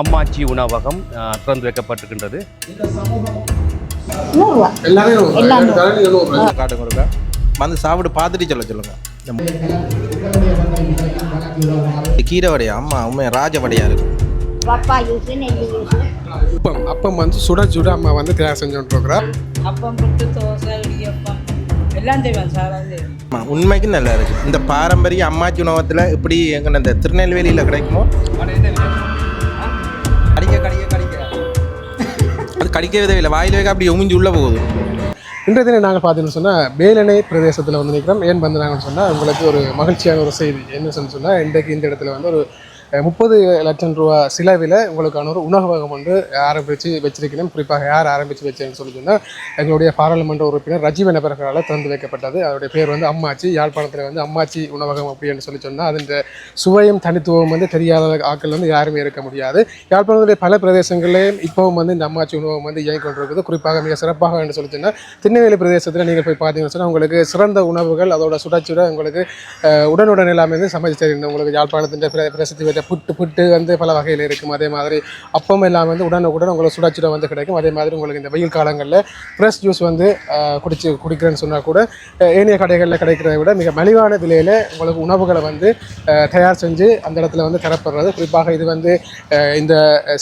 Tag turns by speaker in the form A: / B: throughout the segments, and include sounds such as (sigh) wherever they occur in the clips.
A: அம்மாச்சி உணவகம் திறந்து வைக்கப்பட்டிருக்கின்றது.
B: காட்டுங்க வந்து சாப்பிட்டு பார்த்துட்டு சொல்ல சொல்லுங்க. கீரை வடையா? அம்மா உண்மையா ராஜ வடையா இருக்கு.
C: பப்பா யூஸு நெல்லி யூஸு.
D: அப்பம் அப்பம் வந்து சுட சுட அம்மா வந்து தயார் செஞ்சு கொண்டிருக்கிறா
E: அப்பம் புட்டு தோசை இடியப்பம்
B: உண்மைக்கு நல்லா இருக்கு. இந்த பாரம்பரிய அம்மாச்சி உணவத்தில் இப்படி எங்க இந்த திருநெல்வேலியில் கிடைக்குமோ? அது கடிக்க விதவில்லை வாயில் வைக்க அப்படி உமிஞ்சு உள்ளே போகுது.
D: இன்றைய தினம் நாங்கள் பார்த்தீங்கன்னு சொன்னால் மேலணை பிரதேசத்தில் வந்து நிற்கிறோம். ஏன் வந்து சொன்னால் உங்களுக்கு ஒரு மகிழ்ச்சியான ஒரு செய்தி. என்ன சொன்னால் இன்றைக்கு இந்த இடத்துல வந்து ஒரு முப்பது லட்சம் ரூபா செலவில் உங்களுக்கான ஒரு உணவகம் வந்து ஆரம்பித்து வச்சிருக்கிறேன். குறிப்பாக யார் ஆரம்பித்து வச்சேன்னு சொல்லி சொன்னால் எங்களுடைய பாராளுமன்ற உறுப்பினர் ரஜீவன் அவர்களால் திறந்து வைக்கப்பட்டது. அதோடைய பேர் வந்து அம்மாச்சி யாழ்ப்பாணத்தில் வந்து அம்மாச்சி உணவகம் அப்படின்னு சொல்லி சொன்னால் அதன் சுவையும் தனித்துவம் வந்து தெரியாத ஆட்கள் வந்து யாருமே இருக்க முடியாது. யாழ்ப்பாணத்துடைய பல பிரதேசங்களிலேயும் இப்போவும் வந்து இந்த அம்மாச்சி உணவகம் வந்து இயங்கி கொண்டிருக்குது. குறிப்பாக மிக சிறப்பாக என்று சொல்லி சொன்னால் திருநெல்வேலி பிரதேசத்தில் நீங்கள் போய் பார்த்தீங்கன்னு சொன்னால் உங்களுக்கு சிறந்த உணவுகள் அதோட சுடச்சுட உங்களுக்கு உடனுடன் எல்லாமே வந்து சமைச்சு தெரியும் உங்களுக்கு யாழ்ப்பாணத்தின் பிரசித்தி இந்த புட்டு புட்டு வந்து பல வகையில் இருக்கும். அதே மாதிரி அப்பம் எல்லாம் வந்து உடனுக்குடன் உங்களுக்கு சுட வந்து கிடைக்கும். அதே மாதிரி உங்களுக்கு இந்த வெயில் காலங்களில் ஃப்ரெஷ் ஜூஸ் வந்து குடிச்சு குடிக்கிறேன்னு சொன்னால் கூட ஏனைய கடைகளில் கிடைக்கிறத விட மிக மலிவான விலையில் உங்களுக்கு உணவுகளை வந்து தயார் செஞ்சு அந்த இடத்துல வந்து தரப்படுறது. குறிப்பாக இது வந்து இந்த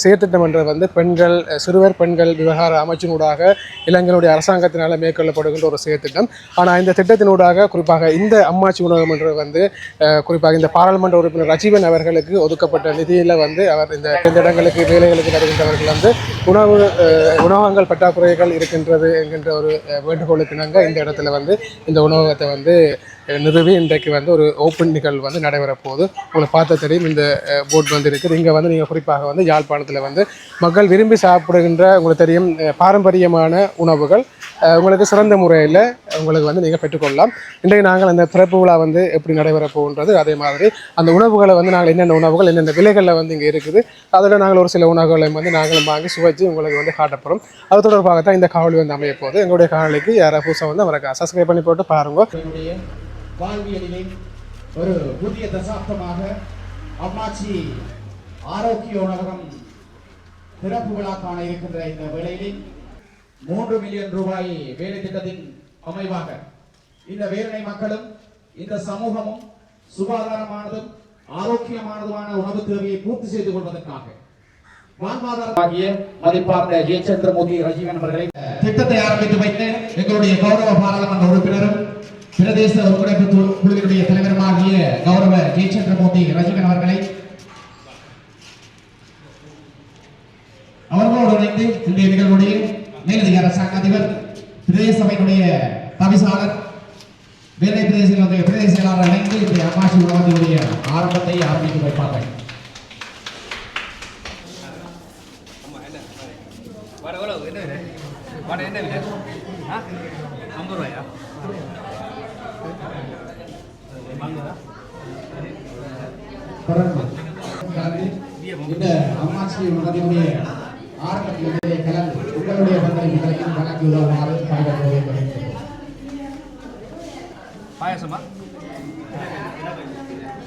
D: செயற்திட்டம் என்ற வந்து பெண்கள் சிறுவர் பெண்கள் விவகார அமைச்சினூடாக இளைஞருடைய அரசாங்கத்தினால் மேற்கொள்ளப்படுகின்ற ஒரு செயற்திட்டம். ஆனால் இந்த திட்டத்தினூடாக குறிப்பாக இந்த அம்மாச்சி உணவகம் என்று வந்து குறிப்பாக இந்த பாராளுமன்ற உறுப்பினர் ரஜீவன் அவர்களுக்கு ஒதுக்கப்பட்ட நிதியில் வந்து அவர் இந்த இந்த இடங்களுக்கு வேலைகளுக்கு வருகின்றவர்கள் வந்து உணவு உணவகங்கள் பற்றாக்குறைகள் இருக்கின்றது என்கின்ற ஒரு வேண்டுகோளுக்கு நாங்கள் இந்த இடத்துல வந்து இந்த உணவகத்தை வந்து நிறுவி இன்றைக்கு வந்து ஒரு ஓப்பன் நிகழ்வு வந்து நடைபெற போகுது உங்களை பார்த்த தெரியும் இந்த போட் வந்து இருக்குது இங்கே வந்து நீங்கள் குறிப்பாக வந்து யாழ்ப்பாணத்தில் வந்து மக்கள் விரும்பி சாப்பிடுகின்ற உங்களுக்கு தெரியும் பாரம்பரியமான உணவுகள். உங்களுக்கு சிறந்த முறையில் உங்களுக்கு வந்து நீங்கள் பெற்றுக்கொள்ளலாம். இன்றைக்கு நாங்கள் அந்த திறப்பு விழா வந்து எப்படி நடைபெற போகின்றது அதே மாதிரி அந்த உணவுகளை வந்து நாங்கள் என்னென்ன உணவுகள் என்னென்ன விலைகளில் வந்து இங்கே இருக்குது அதில் நாங்கள் ஒரு சில உணவுகளை வந்து நாங்களும் வாங்கி சுவைச்சு உங்களுக்கு வந்து காட்டப்படும். அது தொடர்பாக தான் இந்த காவலி வந்து அமைய போகுது எங்களுடைய காவலிக்கு யாராவது புதுசாக வந்து அவரை சப்ஸ்கிரைப் பண்ணி போட்டு பாருங்க.
F: வாழ்வியலிலே ஒரு புதிய தசாப்தமாக அம்மாச்சி ஆரோக்கிய உணவகம் திறப்பு விழா காண இருக்கின்ற இந்த வேளையிலே மூன்று மில்லியன் ரூபாய் வேலை திட்டத்தின் அமைவாக இந்த வேலனை மக்களும் இந்த சமூகமும் சுகாதாரமானதும் ஆரோக்கியமானதுமான உணவு தேவையை பூர்த்தி செய்து கொள்வதற்காக வாழ்வாதாரமாகிய மதிப்பார்ந்த ஜெய சந்திரமூர்த்தி ரஜீவன் அவர்களை திட்டத்தை ஆரம்பித்து வைத்து எங்களுடைய கௌரவ பாராளுமன்ற உறுப்பினரும் பிரதேச ஒருங்கிணைப்பு குழுவினுடைய தலைவருமாகிய கௌரவ ஜெய சந்திரமூர்த்தி ரஜீவன் அவர்களை அவர்களோடு இணைந்து இன்றைய நிகழ்வுடைய மேலதிக அரசாங்க அதிபர் பிரதேச சபையினுடைய தவிசாளர் வேலை பிரதேச பிரதேச செயலாளர் இணைந்து இன்றைய அம்மாசி உணவகத்தினுடைய ஆரம்பத்தை ஆரம்பித்து வைப்பார்கள்.
A: வடை என்ன என்ன ஐம்பது ரூபாயா?
F: இந்த அம்மாச்சி உணவகத்தினுடைய ஆரம்பத்திலே கலந்து உங்களுடைய பங்களிப்புகளையும் வழங்கி உதவுமாறு
A: பாயசமா?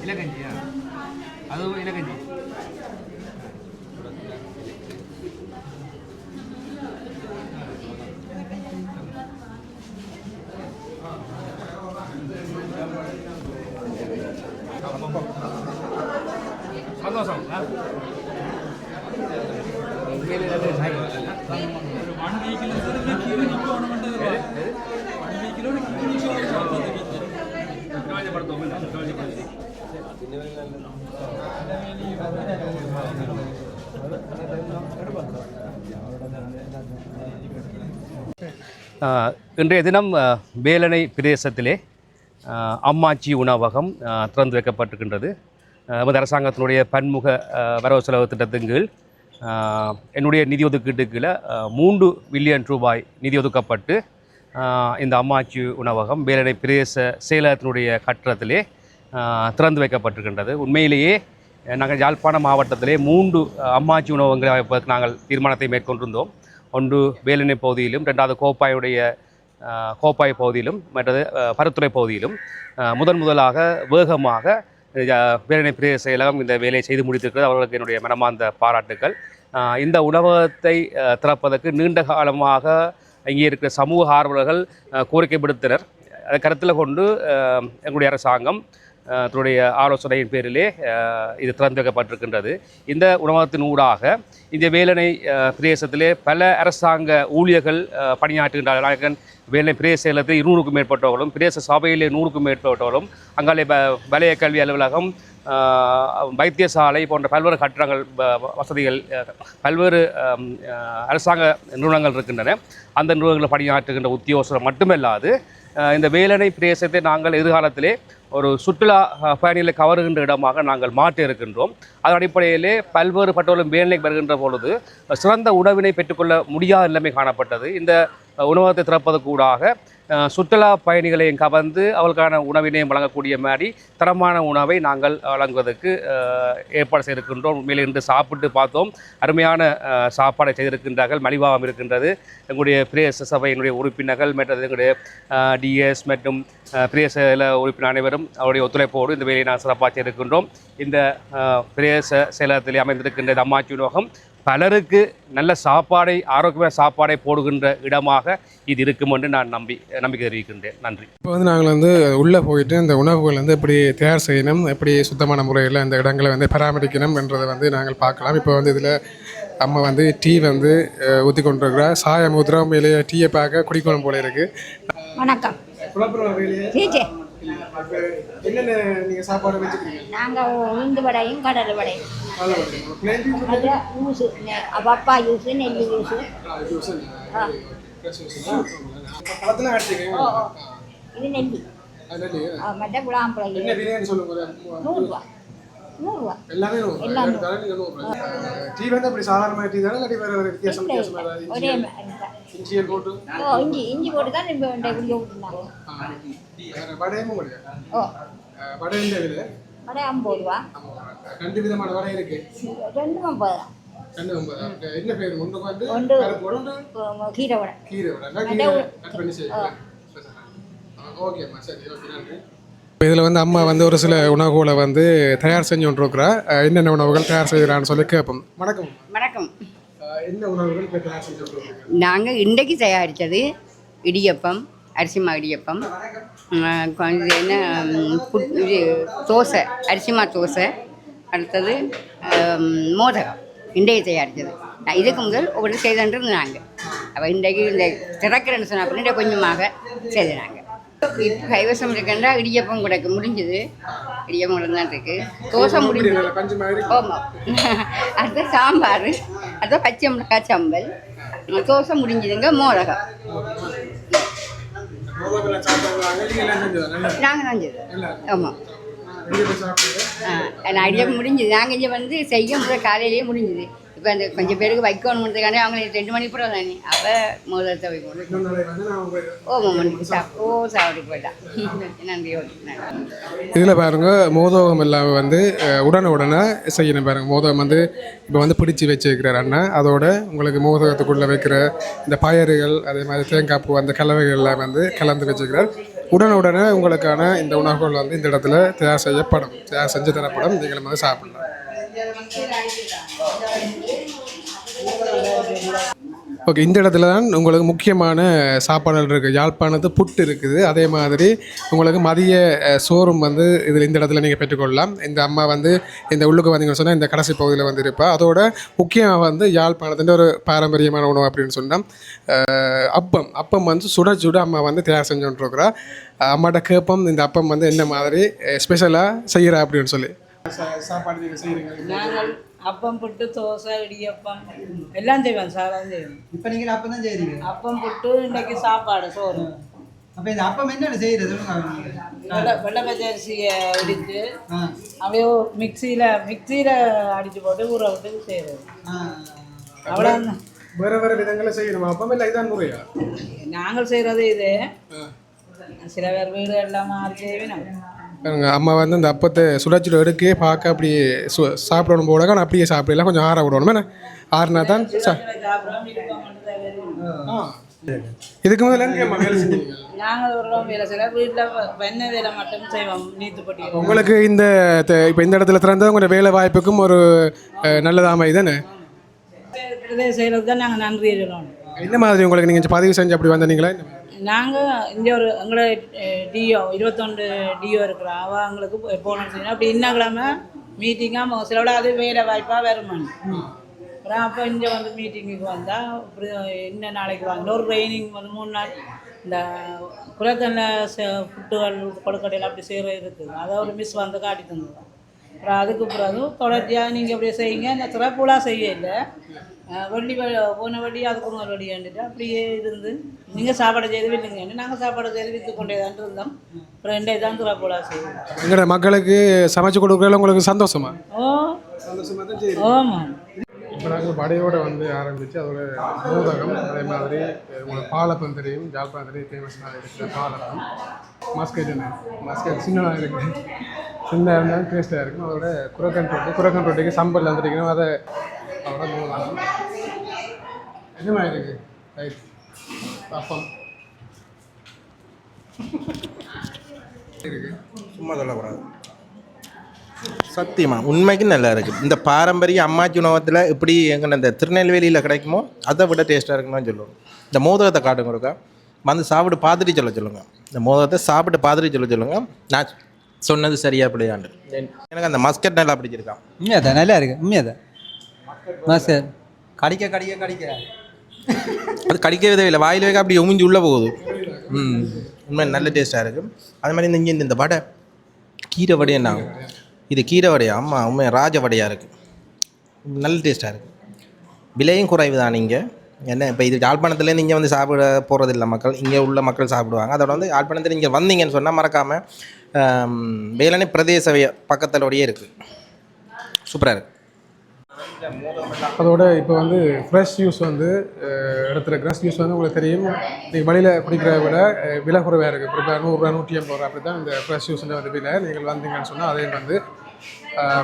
A: இலக்கஞ்சியா அதுவும் இலக்கஞ்சி சந்தோஷம் ஆ? ஆஹ், இன்றைய தினம் வேலனை பிரதேசத்திலே அம்மாச்சி உணவகம் திறந்து வைக்கப்பட்டிருக்கின்றது. எமது அரசாங்கத்தினுடைய பன்முக வரவு செலவு திட்டத்தின் கீழ் என்னுடைய நிதி ஒதுக்கீட்டுக்கு கீழே மூன்று பில்லியன் ரூபாய் நிதி ஒதுக்கப்பட்டு இந்த அம்மாச்சி உணவகம் வேலடை பிரதேச செயலகத்தினுடைய கட்டடத்திலே திறந்து வைக்கப்பட்டிருக்கின்றது. உண்மையிலேயே நாங்கள் யாழ்ப்பாணம் மாவட்டத்திலே மூன்று அம்மாச்சி உணவகங்களை அமைப்பதற்கு நாங்கள் தீர்மானத்தை மேற்கொண்டிருந்தோம். ஒன்று வேலினை பகுதியிலும் ரெண்டாவது கோப்பாயுடைய கோப்பாய் பகுதியிலும் மற்றது பருத்துறை பகுதியிலும். முதன் முதலாக வேகமாக பேரணி பிரிய செயலகம் இந்த வேலையை செய்து முடித்திருக்கிறது. அவர்களுக்கு என்னுடைய மனமார்ந்த பாராட்டுக்கள். இந்த உணவகத்தை திறப்பதற்கு நீண்ட காலமாக இங்கே இருக்கிற சமூக ஆர்வலர்கள் கோரிக்கை விடுத்தனர் அதை கருத்தில் கொண்டு எங்களுடைய அரசாங்கம் தன்னுடைய ஆலோசனையின் பேரிலே இது திறந்து வைக்கப்பட்டிருக்கின்றது. இந்த உணவகத்தின் ஊடாக இந்த வேலனை பிரதேசத்திலே பல அரசாங்க ஊழியர்கள் பணியாற்றுகின்றார்கள். வேலை பிரதேச செயலத்தில் இருநூறுக்கும் மேற்பட்டவர்களும் பிரதேச சபையிலே நூறுக்கும் மேற்பட்டவர்களும் அங்காலே ப வலய கல்வி அலுவலகம் வைத்தியசாலை போன்ற பல்வேறு கட்டடங்கள் வசதிகள் பல்வேறு அரசாங்க நிறுவனங்கள் இருக்கின்றன. அந்த நிறுவனங்களில் பணியாற்றுகின்ற உத்தியோகஸ்தர் மட்டுமல்லாது இந்த வேலனை பிரதேசத்தை நாங்கள் எதிர்காலத்திலே ஒரு சுற்றுலா பயணிகளை கவருகின்ற இடமாக நாங்கள் மாற்றி இருக்கின்றோம் அதன் அடிப்படையிலே பல்வேறு பட்டோலும் வேலைக்கு வருகின்ற பொழுது சிறந்த உணவினை பெற்றுக்கொள்ள முடியாத நிலைமை காணப்பட்டது. இந்த உணவகத்தை திறப்பதற்கு கூடாக சுற்றுலா பயணிகளையும் கவர்ந்து அவர்களுக்கான உணவினையும் வழங்கக்கூடிய மாதிரி தரமான உணவை நாங்கள் வழங்குவதற்கு ஏற்பாடு செய்திருக்கின்றோம். உண்மையில் இன்று சாப்பிட்டு பார்த்தோம். அருமையான சாப்பாடை செய்திருக்கின்றார்கள். மலிவாகவும் இருக்கின்றது. எங்களுடைய பிரேச சபையினுடைய உறுப்பினர்கள் மற்றும் எங்களுடைய டிஎஸ் மற்றும் பிரேச உறுப்பினர் அனைவரும் அவருடைய ஒத்துழைப்போடு இந்த வேலையை நான் சிறப்பாக செய்திருக்கின்றோம். இந்த பிரேச செயலகத்தில் அமைந்திருக்கின்ற இந்த அம்மாச்சி உணவகம் பலருக்கு நல்ல சாப்பாடை ஆரோக்கியமான சாப்பாடை போடுகின்ற இடமாக இது இருக்கும் என்று நான் நம்பி நம்பிக்கை தெரிவிக்கின்றேன். நன்றி.
D: இப்போ வந்து நாங்கள் வந்து உள்ளே போயிட்டு இந்த உணவுகள் வந்து எப்படி தயார் செய்யணும் எப்படி சுத்தமான முறையில் இந்த இடங்களை வந்து பராமரிக்கணும் என்றதை வந்து நாங்கள் பார்க்கலாம். இப்போ வந்து இதில் அம்மா வந்து டீ வந்து ஊற்றி கொண்டிருக்கிறா சாயம் ஊத்துறா உண்மையிலேயே டீயை பார்க்க குடிக்கணும் போல இருக்குது
C: வணக்கம்.
D: என்னென்ன நீங்கள் சாப்பாடு வச்சுக்கிறீங்க?
C: நாங்கள் உளுந்து வடையும் கடலை வடையும். யூஸு பப்பா யூஸு நெல்லி ஓ இது நெல்லி. மற்ற குழாம்பழம்
D: என்ன பிரியாணி சொல்லுங்க.
C: நூறுரூவா. நூறுரூவா
D: எல்லாமே
C: எல்லாம்
D: டீ வந்து அப்படி சாதாரணமாக டீ தானே இல்லாட்டி வேறு வேறு வித்தியாசம்
C: இல்லை
D: வித்தியாசமாக ஏதாவது
C: ஒரே
D: இஞ்சி போட்டு?
C: ஓ இஞ்சி இஞ்சி போட்டு தான் இப்போ இந்த குடிய விட்டுருந்தாங்க
D: வேறு வடையும் கிடையாது
C: ஓ.
D: வடையும் விலை?
C: வடை ஐம்பது ரூபா.
D: ரெண்டு விதமான வடை இருக்கு.
C: ரெண்டும் ஐம்பது தான்.
D: ரெண்டு ஐம்பது? அப்ப என்ன பேர்? ஒன்று வந்து
C: ஒன்று
D: பருப்பு வடை, ஒன்று
C: உம், கீரை வடை.
D: கீரை வடை. நான்
C: அதான்
D: கீரை
C: ஒரு-
D: கட் பண்ணி செய்வேன். ஓகேம்மா. சரி ஓகே நன்றி. இதில் வந்து அம்மா வந்து ஒரு சில உணவுகளை வந்து தயார் செஞ்சு கொண்டிருக்கிறா என்னென்ன உணவுகள் தயார் செய்கிறான்னு சொல்லி கேட்போம். வணக்கம்.
G: வணக்கம்.
D: என்ன உணவுகள் இப்போ தயார் செஞ்சு கொண்டிருக்கீங்க
G: நாங்கள் இன்றைக்கு தயாரித்தது இடியப்பம் அரிசிமா இடியப்பம். கொஞ்சம் என்ன புட் இது தோசை அரிசிமா தோசை. அடுத்தது மோதகம். இன்றைக்கு தயாரித்தது. நான் இதுக்கு முதல் ஒவ்வொரு செய்தன்றது நாங்கள் அப்போ இன்றைக்கு இந்த திறக்கிறேன்னு சொன்ன அப்புறம் கொஞ்சமாக செய்து நாங்கள் இப்போ கைவசம் இருக்கின்றா இடியப்பம் கிடைக்கு முடிஞ்சுது. இடியப்பம் தான் இருக்குது தோசை முடிஞ்சு
D: நல்ல பஞ்சு மாதிரி.
G: ஆமாம் (laughs) அடுத்த சாம்பார். அடுத்த பச்சை மிளகாய் சம்பல். தோசை முடிஞ்சுதுங்க
D: சாப்பிடுவாங்க நீங்கள்
G: தான் செய்தோம் ஆமாம் நான் ஐடியா முடிஞ்சுது. நாங்கள் இங்கே வந்து செய்ய முதல் காலையிலேயே முடிஞ்சுது. இப்போ அந்த கொஞ்சம் பேருக்கு வைக்கணுன்றதுக்காண்டி அவங்க ரெண்டு மணிக்கு போகிறோம் தானே அவள் முதல் வைக்கணும் ஓ மணிக்கு ஓ சாப்பிட்டு போயிட்டான் நன்றி ஓகே
D: இதில் பாருங்க மோதகம் இல்லாமல் வந்து உடனே உடனே செய்யணும் பாருங்கள் மோதகம் வந்து இப்போ வந்து பிடிச்சி வச்சிருக்கிறார் அண்ணன் அதோட உங்களுக்கு மோதகத்துக்குள்ளே வைக்கிற இந்த பயறுகள் அதே மாதிரி தேங்காய் பூ அந்த கலவைகள்லாம் வந்து கலந்து வச்சுக்கிறார் உடனுடனே உங்களுக்கான இந்த உணவுகள் வந்து இந்த இடத்துல தயார் செய்யப்படும். தயார் செஞ்சு தரப்படும். நீங்களும் வந்து சாப்பிடலாம். ஓகே இந்த இடத்துல தான் உங்களுக்கு முக்கியமான சாப்பாடுகள் இருக்குது யாழ்ப்பாணத்து புட்டு இருக்குது. அதே மாதிரி உங்களுக்கு மதிய சோறும் வந்து இதில் இந்த இடத்துல நீங்கள் பெற்றுக்கொள்ளலாம். இந்த அம்மா வந்து இந்த உள்ளுக்கு வந்தீங்கன்னு சொன்னால் இந்த கடைசி பகுதியில் வந்து இருப்பா. அதோட முக்கியமாக வந்து யாழ்ப்பாணத்தின் ஒரு பாரம்பரியமான உணவு அப்படின்னு சொன்னால் அப்பம். அப்பம் வந்து சுட சுட அம்மா வந்து தயார் செஞ்சுட்டுருக்குறா. அம்மாட்ட கேட்போம் இந்த அப்பம் வந்து என்ன மாதிரி ஸ்பெஷலாக செய்கிறா அப்படின்னு சொல்லி. சாப்பாடு நீங்கள் செய்கிறீங்க
E: அப்பம் புட்டு தோசை இடியப்பம் எல்லாம் செய்வோம் சாதம் செய்வோம்
H: இப்போ நீங்கள் அப்போ தான் செய்கிறீங்க
E: அப்பம் புட்டு இன்னைக்கு சாப்பாடு சோறு
H: அப்போ இந்த அப்பம் என்னென்ன செய்கிறது சொல்லுங்க
E: வெள்ளை வெள்ளை பச்சரிசியை இடித்து
H: ஆ
E: அவையோ மிக்சியில் மிக்சியில் அடித்து போட்டு ஊற விட்டு செய்கிறது
H: ஆ
E: அவ்வளோ
D: வேறு வேறு விதங்களில் செய்யணுமா அப்பம் இல்லை இதான் முறையா
E: நாங்கள் செய்கிறது இது சில பேர் வீடு எல்லாம் மாறி செய்வேன்
D: பாருங்க அம்மா வந்து இந்த அப்பத்தை சுடாச்சிட்டு எடுக்கே பார்க்க அப்படியே சு சாப்பிடணும் போல ஆனால் அப்படியே சாப்பிடலாம் கொஞ்சம் ஆற விடணும். என்ன? ஆறுனா தான் சா இதுக்கு முதல்ல
E: நாங்கள் இடம் வேலை செய்யல. வீட்டில் வெண்ணெய் வேலை மட்டும் செய்வோம். நீத்துப்பட்டி
D: உங்களுக்கு இந்த இப்போ இந்த இடத்துல திறந்தது உங்களோட வேலை வாய்ப்புக்கும் ஒரு நல்லதாமை தானே
E: செய்கிறதுக்கு தான் நாங்கள் நன்றி
D: என்ன மாதிரி உங்களுக்கு நீங்கள் பதிவு செஞ்சு அப்படி வந்தீங்களா?
E: நாங்கள் இங்கே ஒரு எங்களோட டிஓ இருபத்தொண்டு டிஓ இருக்கிறோம் அவள் எங்களுக்கு போகணும்னு சொன்னா அப்படி இன்ன கிழமை மீட்டிங்காக சிலவிட அது வேலை வாய்ப்பாக வருமானு. அப்புறம் அப்போ இங்கே வந்து மீட்டிங்குக்கு வந்தால் அப்புறம் இன்னும் நாளைக்கு வாங்க ஒரு ட்ரைனிங் வந்து மூணு நாள். இந்த குலக்கல்ல ஃபுட்டுகள் கொடுக்கடையில் அப்படி செய்கிற இருக்குது. அதை ஒரு மிஸ் வந்து காட்டி தந்தது அப்புறம் அதுக்கு பிறகு தொடர்ச்சியாக நீங்கள் அப்படியே செய்யுங்க. இந்த சிறப்புலாம் செய்ய இல்லை. அஹ் வள்ளி வ- போன வழி அதுக்கு ஒரு வழி வந்துட்டு அப்படியே இருந்து நீங்கள் சாப்பாடு செய்து வில்லுங்க நாங்கள் சாப்பாடு செய்து விற்று கொண்டே தான் இருந்தோம். அப்புறம் ரெண்டே தான் சிறப்புலாம் செய்வோம்.
D: எங்களோட மக்களுக்கு சமைச்சு கொடுக்குறதுல உங்களுக்கு சந்தோஷமா?
E: ஓ
D: சந்தோஷமா தான்
E: ஆமாம்
D: இப்போ நாங்கள் படையோட வந்து ஆரம்பித்து அதோட மோதகம் அதே மாதிரி அஹ், உங்களுக்கு பாலப்பம் தெரியும் ஜாழ்ப்பாணத்திலே ஃபேமஸாக இருக்கிற பாலப்பம் மஸ்கெட் என்ன? மஸ்கெட் சின்னதாக இருக்குது சின்ன இருந்தாலும் டேஸ்ட்டாக இருக்கும். அதோட குரக்கன் ரொட்டி குரக்கன் ரொட்டிக்கு சம்பல் வந்துருக்கணும் அதை அதோட மோதகம் என்ன இருக்குது ரைட் அப்பம் இருக்குது
B: சும்மா சொல்லக்கூடாது. சத்தியமா உண்மைக்கு நல்லா இருக்குது இந்த பாரம்பரிய அம்மாச்சி உணவத்தில் எப்படி எங்கே இந்த திருநெல்வேலியில் கிடைக்குமோ அதை விட டேஸ்ட்டாக இருக்குன்னு சொல்லுவோம். இந்த மோதகத்தை காட்டுங்க இருக்கா வந்து சாப்பிட்டு பார்த்துட்டு சொல்ல சொல்லுங்கள் இந்த மோதகத்தை சாப்பிட்டு பார்த்துட்டு சொல்ல சொல்லுங்கள் நான் சொன்னது சரியா அப்படியாண்டு எனக்கு அந்த மஸ்கட் நல்லா பிடிச்சிருக்கான்.
H: உண்மையாதான் நல்லா இருக்கு உண்மையாதான். மாஸ்டர் கடிக்க கடிக்க கடிக்க.
B: அது கடிக்கவே இல்லை வாயில் வைக்க அப்படி உமிஞ்சு உள்ளே போகுது. ம் உண்மை நல்ல டேஸ்ட்டாக இருக்குது அது மாதிரி இந்த இங்கே இந்த வடை கீரை வடை என்ன இது கீரை வடையா? ஆமாம் உண்மை ராஜ வடையாக இருக்குது நல்ல டேஸ்ட்டாக இருக்குது விலையும் குறைவு தான் நீங்கள் என்ன இப்போ இது யாழ்ப்பாணத்துலேருந்து இங்கே வந்து சாப்பிட போகிறதில்ல மக்கள். இங்கே உள்ள மக்கள் சாப்பிடுவாங்க. அதோட வந்து யாழ்ப்பாணத்தில் நீங்கள் வந்தீங்கன்னு சொன்னால் மறக்காமல் வேலனை பிரதேச பக்கத்திலோடையே இருக்குது சூப்பராக இருக்குது
D: அதோட இப்போ வந்து ஃப்ரெஷ் ஜூஸ் வந்து அஹ், இடத்துல ஃப்ரெஷ் ஜூஸ் வந்து உங்களுக்கு தெரியும். நீங்கள் வழியில் குடிக்கிறத விட விலை குறைவாக இருக்குது இப்போ நூறுரூவா நூற்றி ஐம்பது ரூபா அப்படி தான் இந்த ஃப்ரெஷ் ஜூஸில் வந்து விலை. நீங்கள் வந்தீங்கன்னு சொன்னால் அதையும் வந்து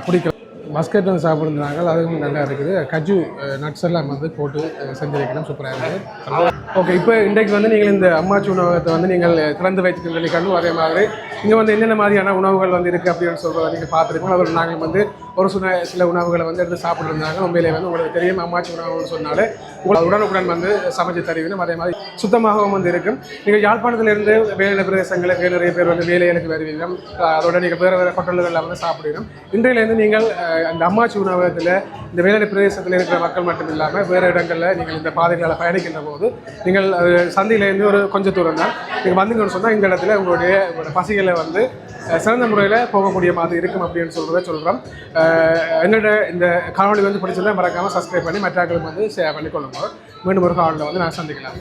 D: குடிக்கலாம். மஸ்கட் வந்து சாப்பிட்ருந்தாங்க அதுவும் நல்லா இருக்குது. கஜு நட்ஸ் எல்லாம் வந்து போட்டு செஞ்சு செஞ்சிருக்கணும். சூப்பராக இருக்குது. ஓகே இப்போ இன்றைக்கு வந்து நீங்கள் இந்த அம்மாச்சி உணவகத்தை வந்து நீங்கள் திறந்து வைத்துக்கிற அதே மாதிரி. இங்கே வந்து என்னென்ன மாதிரியான உணவுகள் வந்து இருக்குது அப்படின்னு சொல்கிறத நீங்கள் பார்த்துருக்கோம் அதில் நாங்கள் வந்து ஒரு சில சில உணவுகளை வந்து எடுத்து சாப்பிட்ருந்தாங்க உண்மையிலே வந்து உங்களுக்கு தெரியும் அம்மாச்சி உணவுன்னு சொன்னாலே உங்களுக்கு உடனுக்குடன் வந்து சமைச்சு தருவினும் அதே மாதிரி சுத்தமாகவும் வந்து இருக்கும். நீங்கள் யாழ்ப்பாணத்திலிருந்து வேலை பிரதேசங்களுக்கு நிறைய பேர் வந்து வேலைகளுக்கு வருவீங்க அதோட நீங்கள் வேறு வேறு ஹோட்டல்களில் வந்து சாப்பிடுவீங்க இன்றையிலேருந்து நீங்கள் அந்த அம்மாச்சி உணவகத்தில் இந்த வேலை பிரதேசத்தில் இருக்கிற மக்கள் மட்டும் இல்லாமல் வேறு இடங்களில் நீங்கள் இந்த பாதைகளால் பயணிக்கின்ற போது நீங்கள் சந்தையிலேருந்து ஒரு கொஞ்சம் தூரம் தான் நீங்கள் வந்தீங்கன்னு சொன்னால் இந்த இடத்துல உங்களுடைய உங்களோட பசிகளை வந்து சிறந்த முறையில் போகக்கூடிய மாதிரி இருக்கும் அப்படின்னு சொல்கிறத சொல்கிறோம் என்னோட இந்த காணொலி வந்து பிடிச்சதை மறக்காமல் சப்ஸ்கிரைப் பண்ணி மற்றாக்களுக்கு வந்து ஷேர் பண்ணி கொள்ளுங்க மீண்டும் ஒரு காணொலியில் வந்து நான் சந்திக்கலாம்.